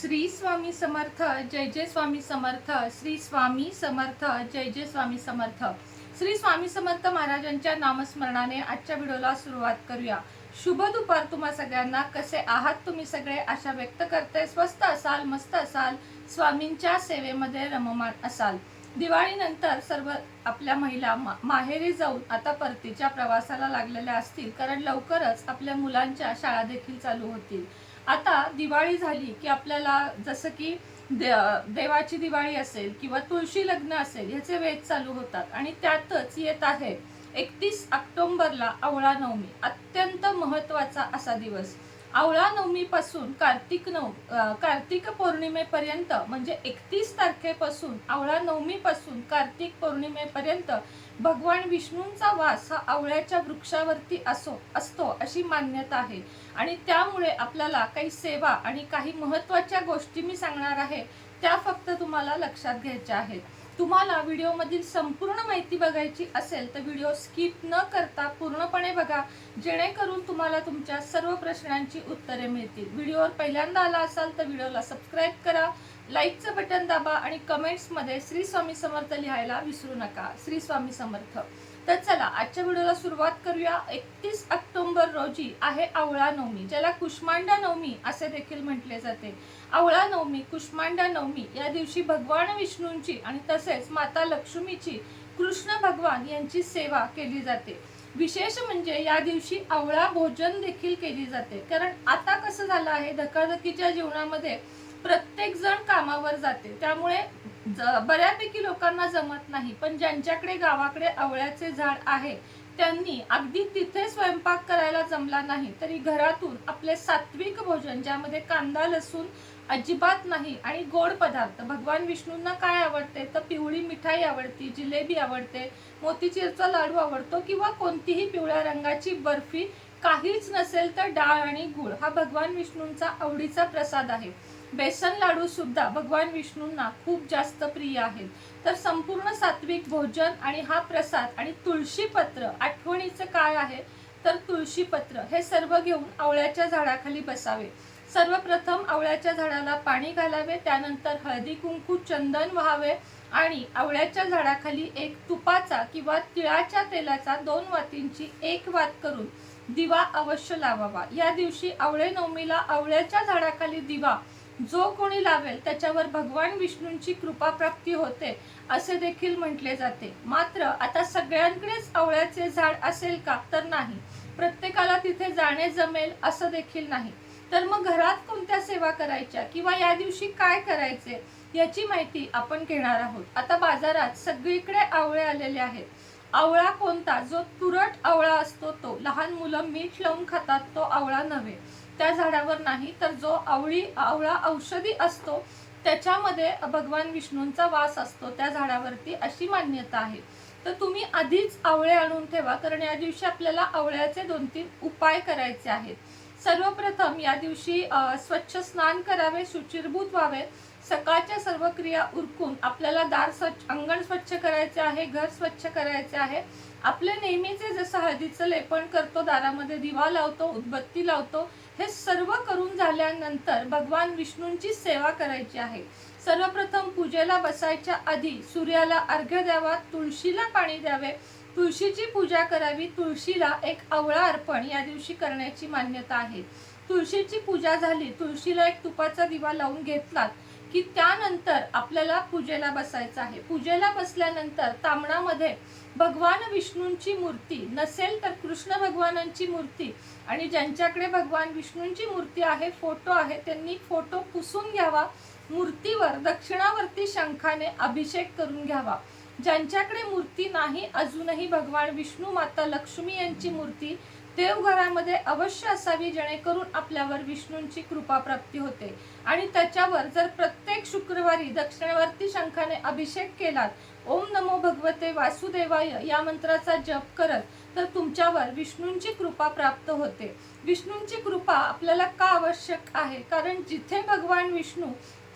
श्री स्वामी समर्थ जय जय स्वामी समर्थ श्री स्वामी समर्थ जय जय स्वामी समर्थ. श्री स्वामी समर्थ महाराजांच्या नामस्मरणाने आजच्या व्हिडिओला सुरुवात करूया. शुभ दुपार तुम्हा सगळ्यांना. कसे आहात तुम्ही सगळे? आशा व्यक्त करते. स्वस्त असाल मस्त असाल स्वामींच्या सेवेमध्ये रममान असाल. दिवाळीनंतर सर्व आपल्या महिला मा- माहेरी जाऊन आता परतीच्या प्रवासाला लागलेल्या असतील. कारण लवकरच आपल्या मुलांच्या शाळा देखील चालू होतील. आता दिवाळी झाली की आपल्याला जसं की दे देवाची दिवाळी असेल किंवा तुळशी लग्न असेल ह्याचे वेध चालू होतात आणि त्यातच येत आहे एकतीस ऑक्टोंबरला आवळा नवमी. अत्यंत महत्त्वाचा असा दिवस. आवळा नवमीपासून कार्तिक नव कार्तिक पौर्णिमेपर्यंत म्हणजे एकतीस तारखेपासून आवळा नवमीपासून कार्तिक पौर्णिमेपर्यंत भगवान विष्णूंचा वास हा आवळ्याच्या वृक्षावरती असो असतो अशी मान्यता आहे. आणि त्यामुळे आपल्याला काही सेवा आणि काही महत्त्वाच्या गोष्टी मी सांगणार आहे त्या फक्त तुम्हाला लक्षात घ्यायच्या आहेत. तुम्हाला व्हिडिओमधील संपूर्ण माहिती बघायची असेल तर व्हिडिओ स्किप न करता पूर्णपणे बघा. जेणेकरून तुम्हाला तुमच्या सर्व प्रश्नांची उत्तरे मिळतील. व्हिडिओवर पहिल्यांदा आला असाल तर व्हिडिओला सबस्क्राईब करा. लाईकचं बटन दाबा आणि कमेंट्समध्ये श्री स्वामी समर्थ लिहायला विसरू नका. श्री स्वामी समर्थ. तर चला आजच्या व्हिडिओला सुरुवात करूया. एकतीस ऑक्टोबर रोजी आहे आवळा नवमी ज्याला कुष्मांडा नवमी असे देखील म्हटले जाते. आवळा नवमी कुष्मांडा नवमी या दिवशी भगवान विष्णूंची आणि तसेच माता लक्ष्मीची कृष्ण भगवान यांची सेवा केली जाते. विशेष म्हणजे या दिवशी आवळा भोजन देखील केली जाते. कारण आता कसं झालं आहे धकाधकीच्या जीवनामध्ये प्रत्येक जण कामावर जाते. त्यामुळे ज- बऱ्यापैकी लोकांना जमत नाही. पण ज्यांच्याकडे गावाकडे आवळ्याचे झाड आहे त्यांनी अगदी तिथे स्वयंपाक करायला जमला नाही तरी घरातून आपले सात्विक भोजन ज्यामध्ये कांदा लसूण अजिबात नाही आणि गोड पदार्थ. भगवान विष्णूंना काय आवडते? तर पिवळी मिठाई आवडती जिलेबी आवडते मोतीचूरचा लाडू आवडतो किंवा कोणतीही पिवळ्या रंगाची बर्फी काहीच नसेल तर डाळ आणि गुळ. हा भगवान विष्णूंचा आवडीचा प्रसाद आहे. बेसन लाडू सुद्धा भगवान विष्णूंना खूप जास्त प्रिय आहेत. तर संपूर्ण सात्विक भोजन आणि हा प्रसाद आणि तुळशीपत्र आठवणीचं काय आहे? तर तुळशीपत्र हे सर्व घेऊन आवळ्याच्या झाडाखाली बसावे. सर्वप्रथम आवळ्याच्या झाडाला पाणी घालावे त्यानंतर हळदी कुंकू चंदन व्हावे आणि आवळ्याच्या झाडाखाली एक तुपाचा किंवा तिळाच्या तेलाचा दोन वातींची एक वात करून दिवा अवश्य लावावा. या दिवशी आवळे नवमीला आवळ्याच्या झाडाखाली दिवा जो कोणी लावेल त्याच्यावर भगवान विष्णूंची कृपा प्राप्ती होते असे देखील म्हटले जाते. मात्र आता सगळ्यांकडेच आवळ्याचे झाड असेल का तर नाही. प्रत्येकाला तिथे जाणे जमेल असं देखील नाही. तर मग घरात कोणत्या सेवा करायच्या किंवा या दिवशी काय करायचे याची माहिती आपण घेणार आहोत. आता बाजारात सगळीकडे आवळे आलेले आहेत. आवळा कोणता? जो तुरट आवळा असतो तो. लहान मुलं मीठ लावून खातात तो आवळा नव्हे. त्या झाडावर नाही तर जो आवळी आवळा औषधी असतो त्याच्यामध्ये भगवान विष्णूंचा वास असतो. त्या झाडावरती अशी मान्यता आहे. तर तुम्ही आधीच आवळे आणून ठेवा कारण या दिवशी आपल्याला आवळ्याचे दोन तीन उपाय करायचे आहेत. सर्वप्रथम या दिवशी स्वच्छ स्नान करावे शुचिरभूत व्हावे. सकाळच्या सर्व क्रिया उरकून आपल्याला दार स्वच्छ अंगण स्वच्छ करायचे आहे घर स्वच्छ करायचे आहे. आपले नेहमीचे जसं हळदीचं लेपण करतो दारामध्ये दिवा लावतो उदबत्ती लावतो हे सर्व करून झाल्यानंतर भगवान विष्णूंची सेवा करायची आहे. सर्वप्रथम पूजेला बसायच्या आधी सूर्याला अर्घ्य द्यावा तुळशीला पाणी द्यावे तुळशीची पूजा करावी तुळशीला एक आवळा अर्पण या दिवशी करण्याची मान्यता आहे. तुळशीची पूजा झाली तुळशीला एक तुपाचा दिवा लावून घेतलात की त्यानंतर आपल्याला पूजेला बसायचं आहे. पूजेला बसल्यानंतर तामणामध्ये भगवान विष्णूंची मूर्ती नसेल तर कृष्ण भगवानांची मूर्ती आणि ज्यांच्याकडे भगवान विष्णूंची मूर्ती आहे फोटो आहे त्यांनी फोटो पुसून घ्यावा. मूर्तीवर दक्षिणावरती शंखाने अभिषेक करून घ्यावा. ज्यांच्याकडे मूर्ती नाही अजूनही भगवान विष्णू माता लक्ष्मी यांची मूर्ती देवघरामध्ये अवश्य असावी जेणेकरून आपल्यावर विष्णूंची कृपा प्राप्ती होते. आणि त्याच्यावर जर प्रत्येक शुक्रवारी दक्षिणवर्ती शंखाने अभिषेक केलात ओम नमो भगवते वासुदेवाय या मंत्राचा जप करत तर तुमच्यावर विष्णूंची कृपा प्राप्त होते. विष्णूंची कृपा आपल्याला का आवश्यक आहे? कारण जिथे भगवान विष्णू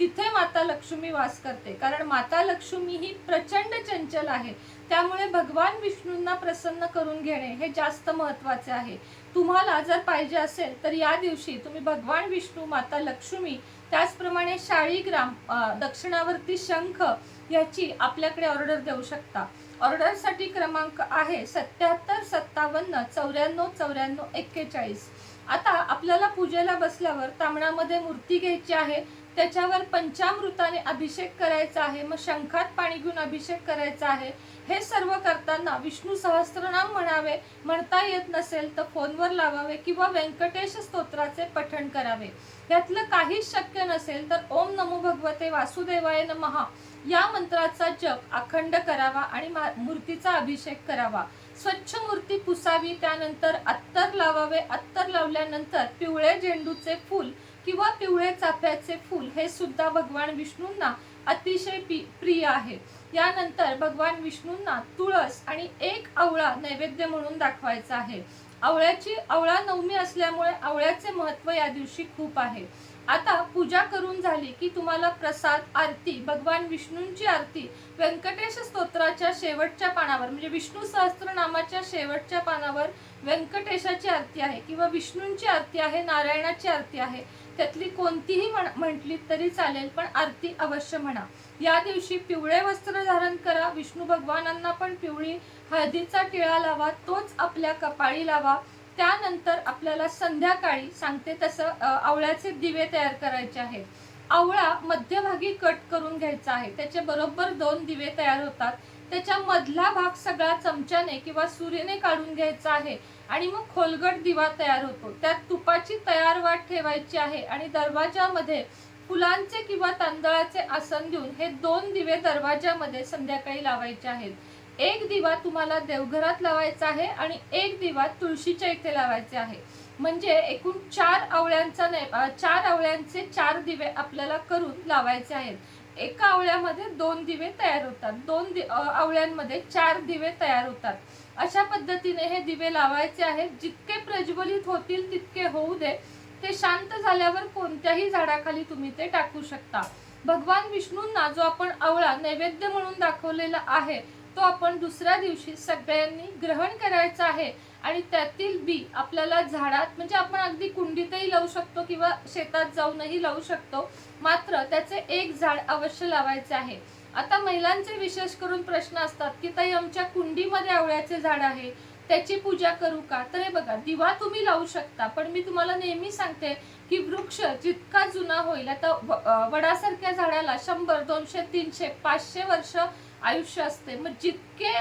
तिथे माता लक्ष्मी वास करते. कारण माता लक्ष्मी ही प्रचंड चंचल आहे. त्यामुळे भगवान विष्णूंना प्रसन्न करून घेणे हे जास्त महत्त्वाचे आहे. तुम्हाला जर पाहिजे असेल तर या दिवशी तुम्ही भगवान विष्णू माता लक्ष्मी त्याचप्रमाणे शाळीग्राम अ, दक्षिणावर्ती शंख याची आपल्याकडे ऑर्डर देऊ शकता. ऑर्डरसाठी क्रमांक आहे सत्याहत्तर सत्तावन्न चौऱ्याण्णव चौऱ्याण्णव एक्केचाळीस. आता आपल्याला पूजेला बसल्यावर तांबणामध्ये मूर्ती घ्यायची आहे. त्याच्यावर पंचामृताने अभिषेक करायचा आहे मग शंखात पाणी घेऊन अभिषेक करायचा आहे. हे सर्व करताना विष्णू सहस्त्रनाम म्हणावे म्हणता येत नसेल तर फोनवर लावावे किंवा व्यंकटेश स्तोत्राचे पठण करावे. यातलं काहीच शक्य नसेल तर ओम नमो भगवते वासुदेवाय महा या मंत्राचा जप अखंड करावा आणि मूर्तीचा अभिषेक करावा. स्वच्छ मूर्ती पुसावी त्यानंतर अत्तर लावावे. अत्तर लावल्यानंतर पिवळे झेंडूचे फूल किंवा पिवळे चाफ्याचे फूल हे सुद्धा भगवान विष्णूंना अतिशय प्रिय आहे. यानंतर भगवान विष्णूंना तुळस आणि एक आवळा नैवेद्य म्हणून दाखवायचा आहे. आवळ्याची आवळा नवमी असल्यामुळे आवळ्याचे महत्त्व या दिवशी खूप आहे. आता पूजा करून झाली की तुम्हाला प्रसाद आरती भगवान विष्णूंची आरती व्यंकटेश स्तोत्राच्या शेवटच्या पानावर म्हणजे विष्णू सहस्त्रनामाच्या शेवटच्या पानावर व्यंकटेशाची आरती आहे किंवा विष्णूंची आरती आहे नारायणाची आरती आहे त्यातली कोणतीही म्हटली तरी चालेल पण आरती अवश्य म्हणा. या दिवशी पिवळे वस्त्र धारण करा विष्णू भगवानांना पण पिवळी हळदीचा टिळा लावा तोच आपल्या कपाळी लावा. त्यानंतर आपल्याला संध्याकाळी सांगते तसं आवळ्याचे दिवे तयार करायचे आहेत. आवळा मध्यभागी कट करून घ्यायचा आहे. त्याचे बरोबर दोन दिवे तयार होतात. त्याच्या मधला भाग सगळा चमच्याने किंवा सुरीने काढून घ्यायचा आहे आणि मग खोलगट दिवा तयार होतो. त्यात तुपाची तयार वाट ठेवायची आहे आणि दरवाजामध्ये फुलांचे किंवा तांदळाचे आसन देऊन हे दोन दिवे दरवाजामध्ये संध्याकाळी लावायचे आहेत. एक दिवा तुम्हाला देवघरात लावायचा आहे आणि एक दिवा तुळशीच्या इथे लावायचे आहे. म्हणजे एकूण चार आवळ्यांचा चार आवळ्यांचे चार दिवे आपल्याला करून लावायचे आहेत. एका आवळ्यामध्ये दोन दिवे तयार होतात. दोन दि- आवळ्यांमध्ये चार दिवे तयार होतात. अशा पद्धतीने हे दिवे लावायचे आहेत. जितके प्रज्वलित होतील तितके होऊ दे. ते शांत झाल्यावर कोणत्याही झाडाखाली तुम्ही ते टाकू शकता. भगवान विष्णूंना जो आपण आवळा नैवेद्य म्हणून दाखवलेला आहे तो आपण दुसऱ्या दिवशी सगळ्यांनी ग्रहण करायचा आहे आणि त्यातील बी आपल्याला झाडात म्हणजे आपण अगदी कुंडीतही लावू शकतो किंवा शेतात जाऊनही लावू शकतो मात्र त्याचे एक झाड अवश्य लावायचे आहे. आता महिलांचे विशेष करून प्रश्न असतात की ताई आमच्या कुंडीमध्ये आवळ्याचे झाड आहे त्याची पूजा करू का? तर हे बघा दिवा तुम्ही लावू शकता पण मी तुम्हाला नेहमी सांगते की वृक्ष जितका जुना होईल आता वडासारख्या झाडाला शंभर दोनशे तीनशे पाचशे वर्ष आयुष्य असते. मग जितके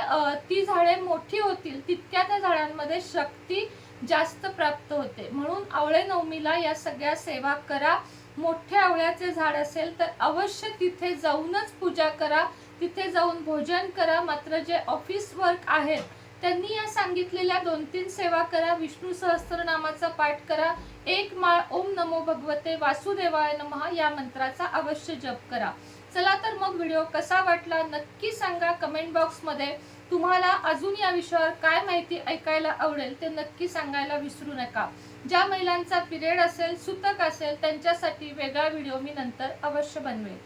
ती झाडे मोठी होतील तितक्या त्या झाडांमध्ये शक्ती जास्त प्राप्त होते. म्हणून आवळे नवमीला या सगळ्या सेवा करा. मोठे आवळ्याचे झाड असेल तर अवश्य तिथे जाऊनच पूजा करा. तिथे जाऊन भोजन करा. मात्र जे ऑफिस वर्क आहेत त्यांनी या सांगितलेल्या दोन तीन सेवा करा विष्णू सहस्त्रनामाचा पाठ करा एक माळ ओम नमो भगवते वासुदेवाय नमः या मंत्राचा अवश्य जप करा. चला तर मग व्हिडिओ कसा वाटला नक्की सांगा कमेंट बॉक्समध्ये तुम्हाला अजून या विषयावर काय माहिती ऐकायला आवडेल ते नक्की सांगायला विसरू नका. ज्या महिलांचा पिरियड असेल सुतक असेल त्यांच्यासाठी वेगळा व्हिडिओ मी नंतर अवश्य बनवेल.